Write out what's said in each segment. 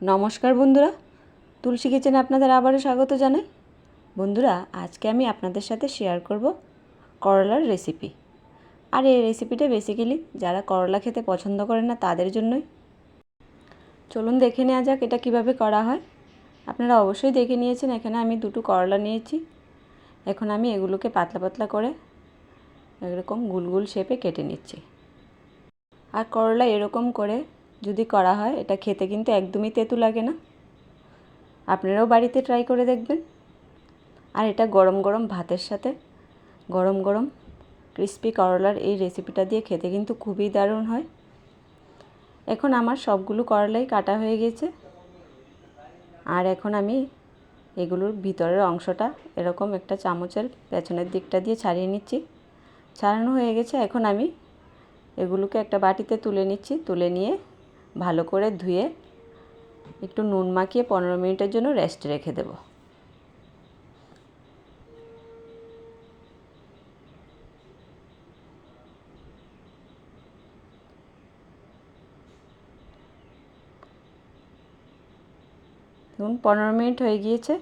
নমস্কার বন্ধুরা। তুলসী কিচেনে আপনাদের আবারও স্বাগত জানাই। বন্ধুরা, আজকে আমি আপনাদের সাথে শেয়ার করব করলার রেসিপি আর এই রেসিপিটা বেসিক্যালি যারা করলা খেতে পছন্দ করে না, তাদের জন্যই। চলুন দেখে নেওয়া যাক এটা কীভাবে করা হয়। আপনারা অবশ্যই দেখে নিয়েছেন, এখানে আমি দুটো করলা নিয়েছি। এখন আমি এগুলোকে পাতলা পাতলা করে এরকম গুলগুল শেপে কেটে নিচ্ছি। আর করলা এরকম করে যদি করা হয়, এটা খেতে কিন্তু একদমই তেঁতু লাগে না। আপনারাও বাড়িতে ট্রাই করে দেখবেন। আর এটা গরম গরম ভাতের সাথে, গরম গরম ক্রিস্পি করলার এই রেসিপিটা দিয়ে খেতে কিন্তু খুবই দারুণ হয়। এখন আমার সবগুলো করলাই কাটা হয়ে গেছে। আর এখন আমি এগুলোর ভিতরের অংশটা এরকম একটা চামচের পেছনের দিকটা দিয়ে ছাড়িয়ে নিচ্ছি। ছাড়ানো হয়ে গেছে, এখন আমি এগুলোকে একটা বাটিতে তুলে নিচ্ছি। তুলে নিয়ে ভালো করে ধুয়ে একটু নুন মাখিয়ে পনেরো মিনিটের জন্য রেস্ট রেখে দেব। ধরুন পনেরো মিনিট হয়ে গিয়েছে,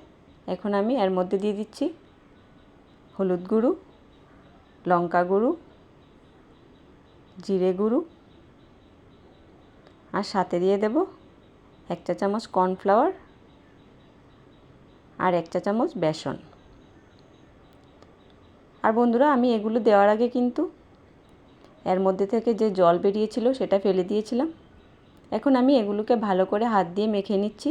এখন আমি এর মধ্যে দিয়ে দিচ্ছি হলুদ গুঁড়ো, লঙ্কা গুঁড়ো, জিরে গুঁড়ো আর সাথে দিয়ে দেব এক চা চামচ কর্নফ্লাওয়ার আর এক চা চামচ বেসন। আর বন্ধুরা, আমি এগুলো দেওয়ার আগে কিন্তু এর মধ্যে থেকে যে জল বেরিয়েছিল সেটা ফেলে দিয়েছিলাম। এখন আমি এগুলোকে ভালো করে হাত দিয়ে মেখে নিচ্ছি।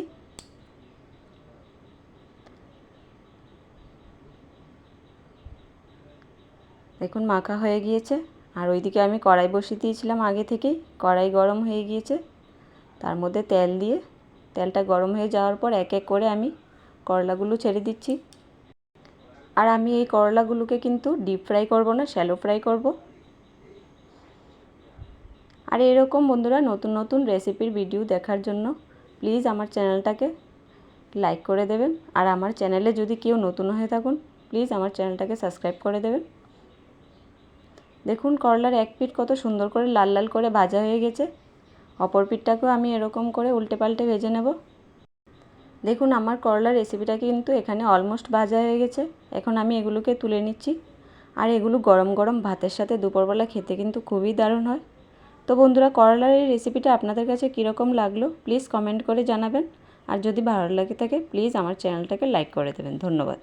দেখুন, মাখা হয়ে গিয়েছে। আর ওইদিকে আমি কড়াই বসিয়ে দিয়েছিলাম আগে থেকেই। কড়াই গরম হয়ে গিয়েছে। তার মধ্যে তেল দিয়ে, তেলটা গরম হয়ে যাওয়ার পর এক এক করে আমি করলাগুলো ছেড়ে দিচ্ছি। আর আমি এই করলাগুলোকে কিন্তু ডিপ ফ্রাই করব না শ্যালো ফ্রাই করব। আর এরকম বন্ধুরা নতুন নতুন রেসিপির ভিডিও দেখার জন্য প্লিজ আমার চ্যানেলটাকে লাইক করে দেবেন। আর আমার চ্যানেলে যদি কেউ নতুন হয়ে থাকুন প্লিজ আমার চ্যানেলটাকে সাবস্ক্রাইব করে দেবেন। দেখুন করলার এক পিঠ কত সুন্দর করে লাল লাল করে ভাজা হয়ে গেছে। অপর পিঠটাকেও আমি এরকম করে উল্টে পাল্টে ভেজে নেব। দেখুন, আমার করলার রেসিপিটা কিন্তু এখানে অলমোস্ট ভাজা হয়ে গেছে। এখন আমি এগুলোকে তুলে নিচ্ছি। আর এগুলো গরম গরম ভাতের সাথে দুপুরবেলা খেতে কিন্তু খুবই দারুণ হয়। তো বন্ধুরা, করলার এই রেসিপিটা আপনাদের কাছে কীরকম লাগল প্লিজ কমেন্ট করে জানাবেন। আর যদি ভালো লাগে থাকে, প্লিজ আমার চ্যানেলটাকে লাইক করে দেবেন। ধন্যবাদ।